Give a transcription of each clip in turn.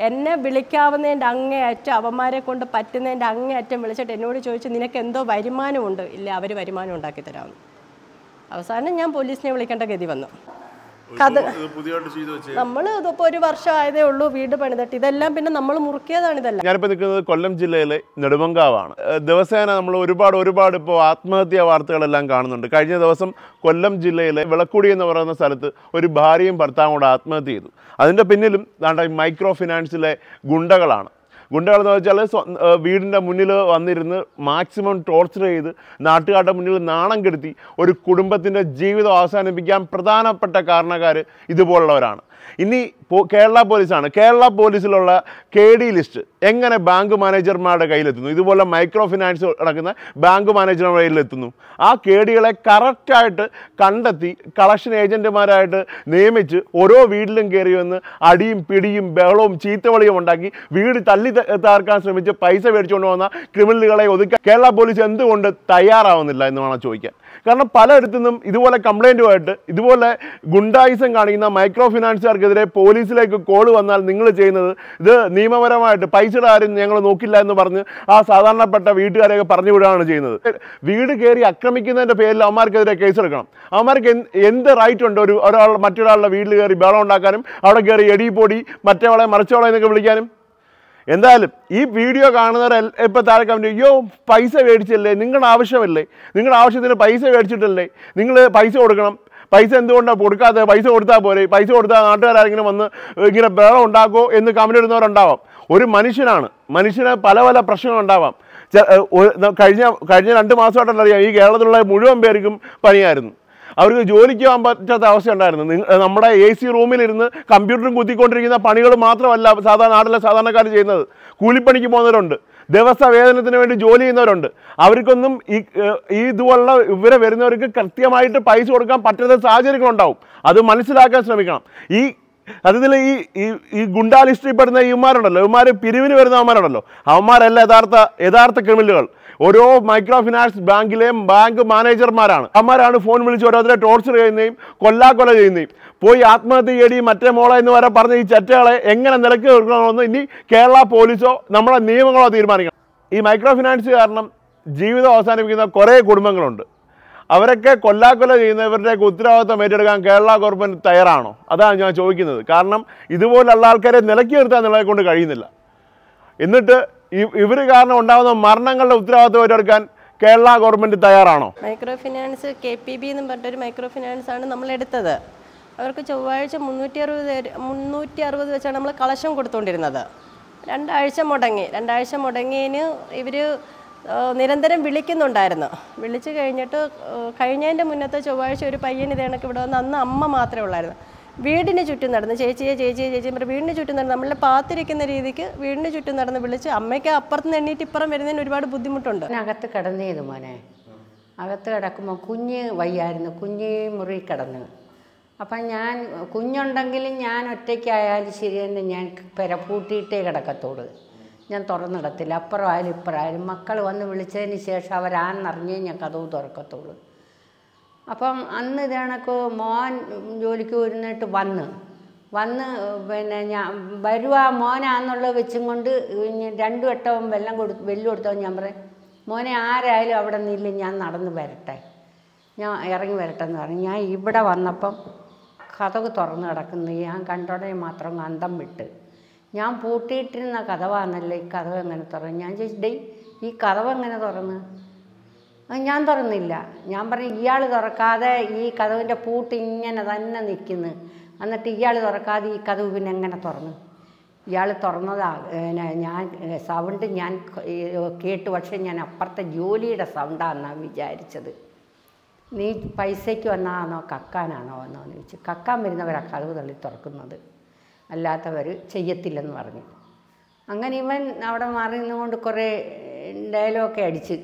എന്നെ വിളിക്കാവുന്നതിന്റെ അങ്ങേയറ്റം അവന്മാരെ കൊണ്ട് പറ്റുന്നതിന്റെ അങ്ങേയറ്റം വിളിച്ചിട്ട് എന്നോട് ചോദിച്ചു നിനക്ക് എന്തോ വരുമാനമുണ്ട്? ഇല്ല അവർ വരുമാനം ഉണ്ടാക്കി തരാമെന്ന്. അവസാനം ഞാൻ പോലീസിനെ വിളിക്കേണ്ട ഗതി വന്നു. കഥ ഇത് പുതിയതായിട്ട് ചെയ്തു വെച്ച്. നമ്മൾ ഇതിപ്പോൾ ഒരു വർഷം ആയതേ ഉള്ളൂ വീട് പണിതിട്ട്. ഇതെല്ലാം പിന്നെ നമ്മൾ മുറുക്കിയതാണ് ഇതെല്ലാം. ഞാനിപ്പോൾ നിൽക്കുന്നത് കൊല്ലം ജില്ലയിലെ നെടുമങ്കാവാണ്. ദിവസേന നമ്മൾ ഒരുപാട് ഒരുപാട് ഇപ്പോൾ ആത്മഹത്യാ വാർത്തകളെല്ലാം കാണുന്നുണ്ട്. കഴിഞ്ഞ ദിവസം കൊല്ലം ജില്ലയിലെ വിളക്കുടി എന്ന് പറയുന്ന സ്ഥലത്ത് ഒരു ഭാര്യയും ഭർത്താവും കൂടെ ആത്മഹത്യ ചെയ്തു. അതിന്റെ പിന്നിലും ദാണ്ട മൈക്രോ ഫിനാൻസിലെ ഗുണ്ടകളാണ്. ഗുണ്ടകൾ എന്ന് വെച്ചാൽ വീടിന്റെ മുന്നിൽ വന്നിരുന്ന് മാക്സിമം ടോർച്ചർ ചെയ്ത് നാട്ടുകാരുടെ മുന്നിൽ നാണം കെടുത്തി ഒരു കുടുംബത്തിന്റെ ജീവിതം അവസാനിപ്പിക്കാൻ പ്രധാനപ്പെട്ട കാരണക്കാർ ഇതുപോലുള്ളവരാണ്. ഇനി കേരള പോലീസാണ്. കേരള പോലീസിലുള്ള കെ ഡി ലിസ്റ്റ് എങ്ങനെ ബാങ്ക് മാനേജർമാരുടെ കയ്യിലെത്തുന്നു? ഇതുപോലെ മൈക്രോ ഫിനാൻസ് നടക്കുന്ന ബാങ്ക് മാനേജർമാരുടെ കയ്യിലെത്തുന്നു. ആ കെ ഡികളെ കറക്റ്റായിട്ട് കണ്ടെത്തി കളക്ഷൻ ഏജന്റുമാരായിട്ട് നിയമിച്ച് ഓരോ വീട്ടിലും കയറി വന്ന് അടിയും പിടിയും ബഹളവും ചീത്തവളിയും ഉണ്ടാക്കി വീട് തല്ലി താർക്കാൻ ശ്രമിച്ച് പൈസ മേടിച്ചുകൊണ്ട് വന്ന ക്രിമിനലുകളെ ഒതുക്കാൻ കേരള പോലീസ് എന്തുകൊണ്ട് തയ്യാറാവുന്നില്ല എന്ന് വേണം ചോദിക്കാൻ. കാരണം പലയിടത്തു നിന്നും ഇതുപോലെ കംപ്ലൈന്റുമായിട്ട് ഇതുപോലെ ഗുണ്ടായിസം കാണിക്കുന്ന മൈക്രോ ഫിനാൻസുകാർക്കെതിരെ പോലീസിലേക്ക് കോൾ വന്നാൽ നിങ്ങൾ ചെയ്യുന്നത് ഇത് നിയമപരമായിട്ട് പൈസയുടെ കാര്യം ഞങ്ങൾ നോക്കില്ല എന്ന് പറഞ്ഞ് ആ സാധാരണപ്പെട്ട വീട്ടുകാരെയൊക്കെ പറഞ്ഞു വിടുകയാണ് ചെയ്യുന്നത്. വീട് കയറി ആക്രമിക്കുന്നതിന്റെ പേരിൽ അവന്മാർക്കെതിരെ കേസെടുക്കണം. അവന്മാർക്ക് എന്ത് റൈറ്റ് ഉണ്ട് ഒരു ഒരാൾ മറ്റൊരാളുടെ വീട്ടിൽ കയറി ബഹളം ഉണ്ടാക്കാനും അവിടെ കയറി എടി പൊടി മറ്റവളെ മറിച്ചവളെ എന്നൊക്കെ വിളിക്കാനും? എന്തായാലും ഈ വീഡിയോ കാണുന്നവർ ഇപ്പം താഴെ കമന്റ് അയ്യോ പൈസ മേടിച്ചല്ലേ? നിങ്ങളുടെ ആവശ്യമല്ലേ? നിങ്ങളുടെ ആവശ്യത്തിന് പൈസ മേടിച്ചിട്ടല്ലേ? നിങ്ങൾ പൈസ കൊടുക്കണം. പൈസ എന്തുകൊണ്ടാണ് കൊടുക്കാത്തത്? പൈസ കൊടുത്താൽ പോരെ. പൈസ കൊടുത്താൽ നാട്ടുകാരെങ്കിലും വന്ന് ഇങ്ങനെ ബഹളം ഉണ്ടാക്കുമോ എന്ന് കമന്റ് ഇടുന്നവരുണ്ടാവാം. ഒരു മനുഷ്യനാണ്. മനുഷ്യന് പല പല പ്രശ്നങ്ങളുണ്ടാവാം. കഴിഞ്ഞ കഴിഞ്ഞ രണ്ട് മാസമായിട്ടല്ല അറിയാം ഈ കേരളത്തിലുള്ള മുഴുവൻ പേർക്കും പണിയായിരുന്നു അവർക്ക് ജോലിക്ക് പോകാൻ പറ്റാത്ത അവസ്ഥ ഉണ്ടായിരുന്നു. നമ്മുടെ എ സി റൂമിലിരുന്ന് കമ്പ്യൂട്ടറും കുത്തിക്കൊണ്ടിരിക്കുന്ന പണികൾ മാത്രമല്ല സാധാരണ നാട്ടിലെ സാധാരണക്കാർ ചെയ്യുന്നത്. കൂലിപ്പണിക്ക് പോകുന്നവരുണ്ട്. ദിവസ വേതനത്തിന് വേണ്ടി ജോലി ചെയ്യുന്നവരുണ്ട്. അവർക്കൊന്നും ഈ ഈ ഇതുപോലുള്ള ഇവരെ വരുന്നവർക്ക് കൃത്യമായിട്ട് പൈസ കൊടുക്കാൻ പറ്റാത്ത സാഹചര്യങ്ങളുണ്ടാവും. അത് മനസ്സിലാക്കാൻ ശ്രമിക്കണം. ഈ അതിൽ ഈ ഈ ഗുണ്ടാ ലിസ്റ്റിൽ പെടുന്ന ഇവന്മാരുണ്ടല്ലോ. ഇവന്മാർ പിരിവിന് വരുന്ന അവന്മാരുണ്ടല്ലോ അവന്മാരല്ല യഥാർത്ഥ യഥാർത്ഥ ക്രിമിനലുകൾ. ഓരോ മൈക്രോ ഫിനാൻസ് ബാങ്കിലെയും ബാങ്ക് മാനേജർമാരാണ്. അവന്മാരാണ് ഫോൺ വിളിച്ച് ഓരോരുത്തരെ ടോർച്ചർ ചെയ്യുന്നതും കൊല്ലാക്കൊല ചെയ്യുന്നതും. പോയി ആത്മഹത്യ ചെയ്യടി മറ്റേ മോളെ എന്ന് വരെ പറഞ്ഞ ഈ ചറ്റകളെ എങ്ങനെ നിലയ്ക്ക് നിൽക്കണമെന്ന് ഇനി കേരള പോലീസോ നമ്മുടെ നിയമങ്ങളോ തീരുമാനിക്കണം. ഈ മൈക്രോ ഫിനാൻസ് കാരണം ജീവിതം അവസാനിപ്പിക്കുന്ന കുറേ കുടുംബങ്ങളുണ്ട്. അവരൊക്കെ കൊല്ലാക്കൊല ചെയ്യുന്നവരുടെയൊക്കെ ഉത്തരവാദിത്വം ഏറ്റെടുക്കാൻ കേരള ഗവൺമെന്റ് തയ്യാറാണോ? അതാണ് ഞാൻ ചോദിക്കുന്നത്. കാരണം ഇതുപോലുള്ള ആൾക്കാരെ നിലക്കി നിർത്താൻ നിങ്ങളെ കൊണ്ട് കഴിയുന്നില്ല. എന്നിട്ട് ഇവർ കാരണം ഉണ്ടാകുന്ന മരണങ്ങളുടെ ഉത്തരവാദിത്വം ഏറ്റെടുക്കാൻ കേരള ഗവൺമെന്റ് തയ്യാറാണോ? Micro finance K P B എന്നും പറഞ്ഞിട്ടൊരു മൈക്രോ ഫിനാൻസ് ആണ് നമ്മൾ എടുത്തത് അവർക്ക് ചൊവ്വാഴ്ച മുന്നൂറ്റി അറുപത് മുന്നൂറ്റി അറുപത് വെച്ചാണ് നമ്മൾ കളക്ഷൻ കൊടുത്തുകൊണ്ടിരുന്നത് രണ്ടാഴ്ച മുടങ്ങി രണ്ടാഴ്ച മുടങ്ങിയതിന് ഇവർ നിരന്തരം വിളിക്കുന്നുണ്ടായിരുന്നു. വിളിച്ചു കഴിഞ്ഞിട്ട് കഴിഞ്ഞതിന്റെ മുന്നത്തെ ചൊവ്വാഴ്ച ഒരു പയ്യൻ ഇതേണക്ക് ഇവിടെ വന്ന് അന്ന് അമ്മ മാത്രമേ ഉള്ളായിരുന്നു. വീടിന് ചുറ്റും നടന്ന് ചേച്ചിയെ ചേച്ചിയെ ചേച്ചി പറഞ്ഞ് വീടിന് ചുറ്റും നടന്ന് നമ്മളെ പാത്തിരിക്കുന്ന രീതിക്ക് വീടിന് ചുറ്റും നടന്ന് വിളിച്ച് അമ്മയ്ക്ക് അപ്പുറത്ത് നിന്ന് എണ്ണീറ്റ് ഇപ്പുറം വരുന്നതിന് ഒരുപാട് ബുദ്ധിമുട്ടുണ്ട്. അകത്ത് കിടന്നേത് മോനെ. അകത്ത് കിടക്കുമ്പോൾ കുഞ്ഞ് വയ്യായിരുന്നു. കുഞ്ഞ് മുറി കിടന്നു. അപ്പം ഞാൻ കുഞ്ഞുണ്ടെങ്കിലും ഞാൻ ഒറ്റയ്ക്കായാലും ശരി തന്നെ ഞാൻ പെര പൂട്ടിയിട്ടേ കിടക്കത്തുള്ളൂ. ഞാൻ തുറന്നിടത്തില്ല. അപ്പുറം ആയാലും ഇപ്പുറമായാലും മക്കൾ വന്ന് വിളിച്ചതിന് ശേഷം അവരാണെന്നറിഞ്ഞേ ഞാൻ കഥവ് തുറക്കത്തുള്ളൂ. അപ്പം അന്ന് ഇത് മോൻ ജോലിക്ക് വരുന്നിട്ട് വന്ന്. വന്ന് പിന്നെ ഞാൻ വരുവാ മോനാന്നുള്ളത് വെച്ചും കൊണ്ട് രണ്ടു വട്ടവും വെള്ളം കൊടുത്ത് വെല്ലു കൊടുത്തപ്പോൾ ഞാൻ പറയും. മോനെ ആരായാലും അവിടെ നിന്നില്ല ഞാൻ നടന്ന് വരട്ടെ. ഞാൻ ഇറങ്ങി വരട്ടെ എന്ന് പറഞ്ഞു. ഞാൻ ഇവിടെ വന്നപ്പം കഥക് തുറന്ന് കിടക്കുന്നു. ഞാൻ കണ്ടോടനെ മാത്രം അന്തം വിട്ട്. ഞാൻ പൂട്ടിയിട്ടിരുന്ന കഥവാന്നല്ലോ ഈ കഥവ് എങ്ങനെ തുറന്നു? ഞാൻ ചോദിച്ചു ഈ കഥവ് എങ്ങനെ തുറന്ന്? ഞാൻ തുറന്നില്ല. ഞാൻ പറഞ്ഞു ഇയാൾ തുറക്കാതെ ഈ കഥവിന്റെ പൂട്ട് ഇങ്ങനെ തന്നെ നിൽക്കുന്നു. എന്നിട്ട് ഇയാൾ തുറക്കാതെ ഈ കഥവ് പിന്നെ എങ്ങനെ തുറന്നു? ഇയാൾ തുറന്നതാ ഞാൻ സൗണ്ട് ഞാൻ കേട്ടു. പക്ഷേ ഞാൻ അപ്പുറത്തെ ജോലിയുടെ സൗണ്ടാണെന്നാണ് വിചാരിച്ചത്. നീ പൈസയ്ക്ക് വന്നാണോ കക്കാനാണോ വന്നോ എന്ന് ചോദിച്ചു. കക്കാൻ വരുന്നവരാ കഥവ് തള്ളി തുറക്കുന്നത്. അല്ലാത്തവർ ചെയ്യത്തില്ലെന്ന് പറഞ്ഞു. അങ്ങനെ ഇവൻ അവിടെ മാറി നിന്നുകൊണ്ട് കുറേ ഡയലോഗൊക്കെ അടിച്ച്.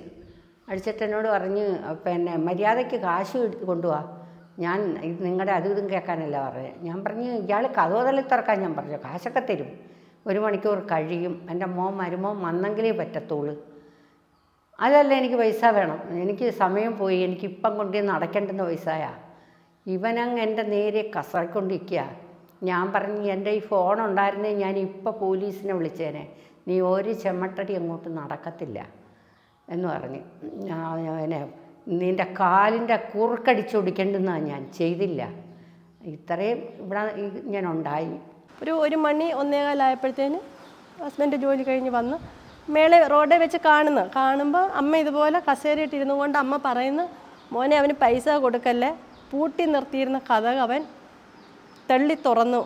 അടിച്ചിട്ട് എന്നോട് പറഞ്ഞ് പിന്നെ മര്യാദയ്ക്ക് കാശ് കൊണ്ടുപോവാ ഞാൻ ഇത് നിങ്ങളുടെ അതും ഇതും കേൾക്കാനല്ല പറഞ്ഞത്. ഞാൻ പറഞ്ഞു ഇയാൾ കഥവ് തള്ളി തുറക്കാൻ ഞാൻ പറഞ്ഞു. കാശൊക്കെ തരും. ഒരു മണിക്കൂർ കഴിയും. എന്റെ മോൻ മരുമോൻ വന്നെങ്കിലേ പറ്റത്തുള്ളൂ. അതല്ല എനിക്ക് പൈസ വേണം. എനിക്ക് സമയം പോയി. എനിക്ക് ഇപ്പം കൊണ്ടുവന്ന് അടയ്ക്കേണ്ടുന്ന പൈസയാ. ഇവനങ്ങ് എന്റെ നേരെ കസറിക്കൊണ്ടിരിക്കുക ഞാൻ പറഞ്ഞു എന്റെ ഈ ഫോൺ ഉണ്ടായിരുന്നേ ഞാൻ ഇപ്പോൾ പോലീസിനെ വിളിച്ചേനെ. നീ ഒരു ചെമ്മട്ടടി അങ്ങോട്ട് നടക്കത്തില്ല എന്ന് പറഞ്ഞു. ഞാൻ നിന്റെ കാലിന്റെ കുറുക്കടിച്ചൊടിക്കേണ്ടെന്നാണ് ഞാൻ ചെയ്തില്ല. ഇത്രയും ഇവിടെ ഞാൻ ഉണ്ടായി. ഒരു ഒരു മണി ഒന്നേകാലായപ്പോഴത്തേന് ഹസ്ബൻഡ് ജോലി കഴിഞ്ഞ് വന്ന് മേളെ റോഡിൽ വെച്ച് കാണുന്നു. കാണുമ്പോൾ അമ്മ ഇതുപോലെ കസേരയിട്ട് ഇരുന്നു കൊണ്ട് അമ്മ പറയുന്നു മോനെ അവന് പൈസ കൊടുക്കല്ലേ? പൂട്ടി നിർത്തിയിരുന്ന കഥക് അവൻ തള്ളി തുറന്നു.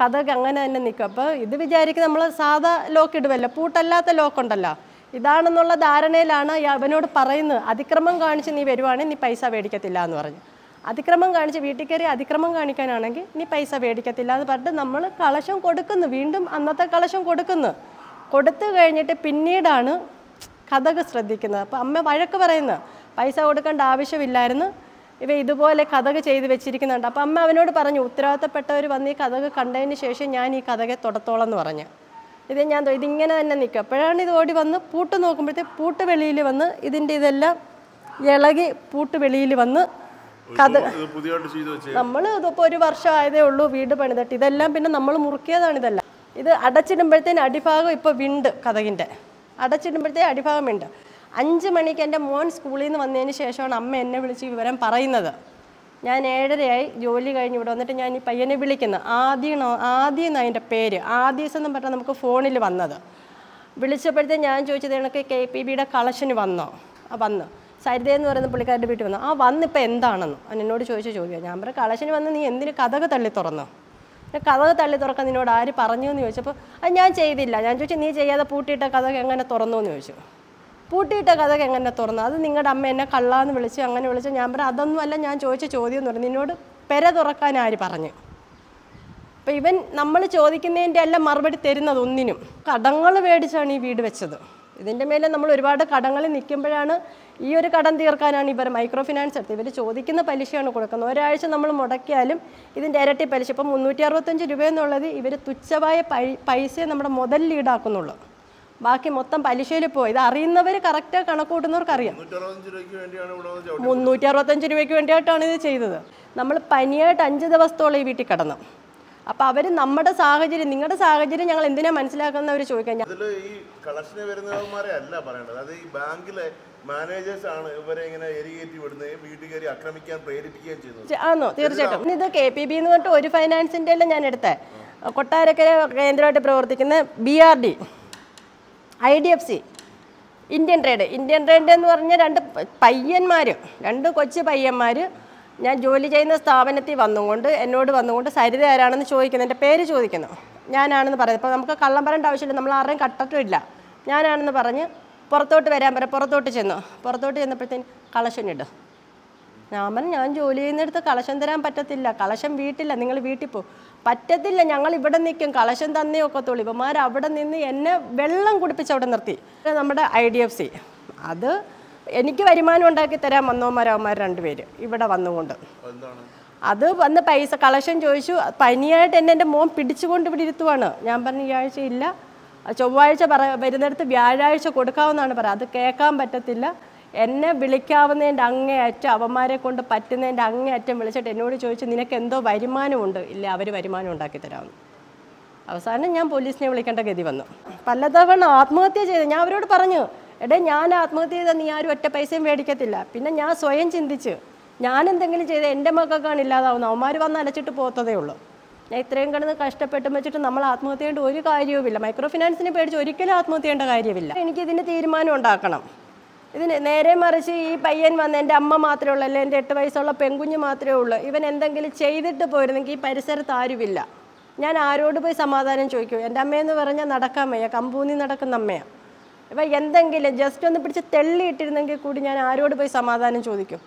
കഥക് അങ്ങനെ തന്നെ നിൽക്കും. അപ്പോൾ ഇത് വിചാരിക്കും നമ്മൾ സാധാ ലോക്ക് ഇടുവല്ലോ. പൂട്ടല്ലാത്ത ലോക്കുണ്ടല്ലോ ഇതാണെന്നുള്ള ധാരണയിലാണ് അവനോട് പറയുന്നത്. അതിക്രമം കാണിച്ച് നീ വരുവാണെങ്കിൽ നീ പൈസ മേടിക്കത്തില്ല എന്ന് പറഞ്ഞു. അതിക്രമം കാണിച്ച് വീട്ടിൽ കയറി അതിക്രമം കാണിക്കാനാണെങ്കിൽ നീ പൈസ മേടിക്കത്തില്ല എന്ന് പറഞ്ഞിട്ട് നമ്മൾ കളശം കൊടുക്കുന്നു. വീണ്ടും അന്നത്തെ കളശം കൊടുക്കുന്നു. കൊടുത്തു കഴിഞ്ഞിട്ട് പിന്നീടാണ് കഥകൾ ശ്രദ്ധിക്കുന്നത്. അപ്പോൾ അമ്മ വഴക്ക് പറയുന്നത് പൈസ കൊടുക്കേണ്ട ആവശ്യമില്ലായിരുന്നു. ഇവ ഇതുപോലെ കഥക് ചെയ്ത് വെച്ചിരിക്കുന്നുണ്ട്. അപ്പം അമ്മ അവനോട് പറഞ്ഞു ഉത്തരവാദിത്തപ്പെട്ടവർ വന്ന് ഈ കഥക് കണ്ടതിന് ശേഷം ഞാൻ ഈ കഥകെ തുടത്തോളം എന്ന് പറഞ്ഞു. ഇത് ഞാൻ ഇതിങ്ങനെ തന്നെ നിൽക്കും. അപ്പോഴാണ് ഇത് ഓടി വന്ന് പൂട്ട് നോക്കുമ്പോഴത്തെ പൂട്ട് വെളിയിൽ വന്ന് ഇതിന്റെ ഇതെല്ലാം ഇളകി പൂട്ട് വെളിയിൽ വന്ന് കഥ നമ്മൾ ഇതിപ്പോൾ ഒരു വർഷം ആയതേ ഉള്ളൂ വീട് പണിതിട്ട്. ഇതെല്ലാം പിന്നെ നമ്മൾ മുറുക്കിയതാണ് ഇതെല്ലാം. ഇത് അടച്ചിടുമ്പോഴത്തേന് അടിഭാഗം ഇപ്പോൾ വിണ്ട് കഥകിന്റെ അടച്ചിടുമ്പോഴത്തേ അടിഭാഗം വിണ്ട്. അഞ്ച് മണിക്ക് എന്റെ മോൻ സ്കൂളിൽ നിന്ന് വന്നതിന് ശേഷമാണ് അമ്മ എന്നെ വിളിച്ച് വിവരം പറയുന്നത്. ഞാൻ ഏഴരയായി ജോലി കഴിഞ്ഞ് ഇവിടെ വന്നിട്ട് ഞാൻ ഈ പയ്യനെ വിളിക്കുന്നത് ആദ്യം ആദ്യം എന്നാണ് അതിന്റെ പേര്? ആദ്യസം എന്ന് പറഞ്ഞാൽ നമുക്ക് ഫോണിൽ വന്നത്. വിളിച്ചപ്പോഴത്തേ ഞാൻ ചോദിച്ചത് എനിക്ക് കെ പി ബിയുടെ കളക്ഷന് വന്നോ? വന്നു. സരിത എന്ന് പറയുന്ന പുള്ളിക്കാരുടെ വീട്ടിൽ വന്നു. ആ വന്നിപ്പോൾ എന്താണെന്ന്? എന്നോട് ചോദിച്ച ചോദ്യം ഞാൻ പറഞ്ഞു കളക്ഷന് വന്ന് നീ എന്തിന് കഥക തള്ളി തുറന്നു? കഥക് തള്ളി തുറക്കാൻ നിന്നോട് ആര് പറഞ്ഞു എന്ന് ചോദിച്ചപ്പോൾ അത് ഞാൻ ചെയ്തില്ല. ഞാൻ ചോദിച്ചു നീ ചെയ്യാതെ പൂട്ടിയിട്ട കഥക് എങ്ങനെ തുറന്നു? എന്ന് ചോദിച്ചു. പൂട്ടിയിട്ട കഥക് എങ്ങനെ തുറന്നു? അത് നിങ്ങളുടെ അമ്മ എന്നെ കള്ളാന്ന് വിളിച്ചു അങ്ങനെ വിളിച്ച്. ഞാൻ പറഞ്ഞു അതൊന്നുമല്ല ഞാൻ ചോദിച്ച ചോദ്യം എന്ന് പറഞ്ഞു. നിന്നോട് പെര തുറക്കാൻ ആര് പറഞ്ഞു? അപ്പം ഇവൻ നമ്മൾ ചോദിക്കുന്നതിന്റെ എല്ലാം മറുപടി തരുന്നത് ഒന്നിനും. കടങ്ങൾ മേടിച്ചാണ് ഈ വീട് വെച്ചത്. ഇതിന്റെ മേലെ നമ്മൾ ഒരുപാട് കടങ്ങളിൽ നിൽക്കുമ്പോഴാണ് ഈ ഒരു കടം തീർക്കാനാണ് ഇവർ മൈക്രോ ഫിനാൻസ് എടുത്തത്. ഇവർ ചോദിക്കുന്ന പലിശയാണ് കൊടുക്കുന്നത്. ഒരാഴ്ച നമ്മൾ മുടക്കിയാലും ഇതിന്റെ ഇരട്ടി പലിശ. ഇപ്പം മുന്നൂറ്റി അറുപത്തഞ്ച് രൂപ എന്നുള്ളത് ഇവർ തുച്ഛമായ പൈസയെ നമ്മുടെ മുതലിൽ ഈടാക്കുന്നുള്ളൂ ബാക്കി മൊത്തം പലിശയിൽ പോയി. ഇത് അറിയുന്നവർ കറക്റ്റ് കണക്ക് അറിയാം മുന്നൂറ്റി അറുപത്തഞ്ച് രൂപയ്ക്ക് വേണ്ടിയിട്ടാണ് ഇത് ചെയ്തത്. നമ്മൾ പനിയായിട്ട് അഞ്ച് ദിവസത്തോളം ഈ വീട്ടിൽ കിടന്നു. അപ്പോൾ അവർ നമ്മുടെ സാഹചര്യം നിങ്ങളുടെ സാഹചര്യം ഞങ്ങൾ എന്തിനാ മനസ്സിലാക്കുന്ന അവർ ചോദിക്കാൻ ഈ കളക്ഷന് വരുന്നവന്മാരെ അല്ല പറയേണ്ടത്. അത് ഈ ബാങ്കിലെ മാനേജേഴ്സ് ആണ് ഇവരെ ഇങ്ങനെ എരികേറ്റി വിടുന്നതും വീട്ടിൽ കയറി ആക്രമിക്കാൻ പ്രേരിപ്പിക്കുകയും ചെയ്യുന്നത്. ചെ- ആണോ തീർച്ചയായിട്ടും. ഇത് കെ പി ബി എന്ന് പറഞ്ഞിട്ട് ഒരു ഫൈനാൻസിന്റെ എല്ലാം ഞാൻ എടുത്തേ. കൊട്ടാരക്കര കേന്ദ്രമായിട്ട് പ്രവർത്തിക്കുന്ന B R D I D F C Indian trade Indian trade എന്ന് പറഞ്ഞ രണ്ട് പയ്യന്മാര് പയ്യന്മാർ രണ്ട് കൊച്ചു പയ്യന്മാർ ഞാൻ ജോലി ചെയ്യുന്ന സ്ഥാപനത്തിൽ വന്നുകൊണ്ട് എന്നോട് വന്നുകൊണ്ട് സരിത ആരാണെന്ന് ചോദിക്കുന്നു എന്റെ പേര് ചോദിക്കുന്നു. ഞാനാണെന്ന് പറയുന്നത് ഇപ്പോൾ നമുക്ക് കള്ളം പറയേണ്ട ആവശ്യമില്ല. നമ്മൾ ആരെയും കട്ടിട്ടില്ല ഞാനാണെന്ന് പറഞ്ഞ് പുറത്തോട്ട് വരാൻ പറ പുറത്തോട്ട് ചെന്നു. പുറത്തോട്ട് ചെന്നപ്പോഴത്തേന് കളക്ഷൻ ഇടും. ഞാൻ പറഞ്ഞു ഞാൻ ജോലി ചെയ്യുന്നിടത്ത് കളശം തരാൻ പറ്റത്തില്ല. കളശം വീട്ടില്ല. നിങ്ങൾ വീട്ടിൽ പോകും പറ്റത്തില്ല. ഞങ്ങൾ ഇവിടെ നിൽക്കും. കളശം തന്നേ ഒക്കത്തുള്ളൂ. ഇവന്മാർ അവിടെ നിന്ന് എന്നെ വെള്ളം കുടിപ്പിച്ച് അവിടെ നിർത്തി. നമ്മുടെ ഐ ഡി എഫ് സി. അത് എനിക്ക് വരുമാനം ഉണ്ടാക്കി തരാൻ വന്നവന്മാരവന്മാർ രണ്ടുപേര് ഇവിടെ വന്നുകൊണ്ട്. അത് വന്ന് പൈസ കളക്ഷൻ ചോദിച്ചു. പനിയായിട്ട് എന്നെ എന്റെ മോൻ പിടിച്ചുകൊണ്ട് ഇവിടെ ഇരുത്തുവാണ്. ഞാൻ പറഞ്ഞു ഈ ആഴ്ച ഇല്ല. ചൊവ്വാഴ്ച പറ വരുന്നിടത്ത് വ്യാഴാഴ്ച കൊടുക്കാവുന്നതാണ് പറയുക. അത് കേൾക്കാൻ പറ്റത്തില്ല. എന്നെ വിളിക്കാവുന്നതിന്റെ അങ്ങേയറ്റം അവന്മാരെ കൊണ്ട് പറ്റുന്നതിന്റെ അങ്ങേയറ്റം വിളിച്ചിട്ട് എന്നോട് ചോദിച്ചു നിനക്ക് എന്തോ വരുമാനമുണ്ട്? ഇല്ല അവർ വരുമാനം ഉണ്ടാക്കി തരാമെന്ന്. അവസാനം ഞാൻ പോലീസിനെ വിളിക്കേണ്ട ഗതി വന്നു. പലതവണ ആത്മഹത്യ ചെയ്ത് ഞാൻ അവരോട് പറഞ്ഞു എടേ ഞാൻ ആത്മഹത്യ ചെയ്താൽ നീ ആരും ഒറ്റ പൈസയും മേടിക്കത്തില്ല. പിന്നെ ഞാൻ സ്വയം ചിന്തിച്ച് ഞാൻ എന്തെങ്കിലും ചെയ്ത് എന്റെ മക്കൾക്കാണ് ഇല്ലാതാവുന്നത്. അവന്മാർ വന്ന് അലച്ചിട്ട് പോത്തതേ ഉള്ളൂ. ഞാൻ ഇത്രയും കിടന്ന് കഷ്ടപ്പെട്ടും വെച്ചിട്ട് നമ്മൾ ആത്മഹത്യ ഒരു കാര്യവുമില്ല. മൈക്രോ ഫിനാൻസിനെ പേടിച്ച് ഒരിക്കലും ആത്മഹത്യ ചെയ്യേണ്ട കാര്യമില്ല. എനിക്കിതിന് തീരുമാനം ഉണ്ടാക്കണം. ഇതിന് നേരെ മറിച്ച് ഈ പയ്യൻ വന്ന് എന്റെ അമ്മ മാത്രമേ ഉള്ളൂ അല്ലെ? എന്റെ എട്ട് വയസ്സുള്ള പെൺകുഞ്ഞ് മാത്രമേ ഉള്ളൂ. ഇവൻ എന്തെങ്കിലും ചെയ്തിട്ട് പോയിരുന്നെങ്കിൽ ഈ പരിസരത്ത് ആരുമില്ല. ഞാൻ ആരോട് പോയി സമാധാനം ചോദിക്കും? എന്റെ അമ്മയെന്ന് പറഞ്ഞാൽ നടക്കാൻ വയ്യ. കമ്പൂന്നി നടക്കുന്ന അമ്മയാണ് ഇപ്പം എന്തെങ്കിലും ജസ്റ്റ് ഒന്ന് പിടിച്ച് തെള്ളിയിട്ടിരുന്നെങ്കിൽ കൂടി ഞാൻ ആരോട് പോയി സമാധാനം ചോദിക്കും?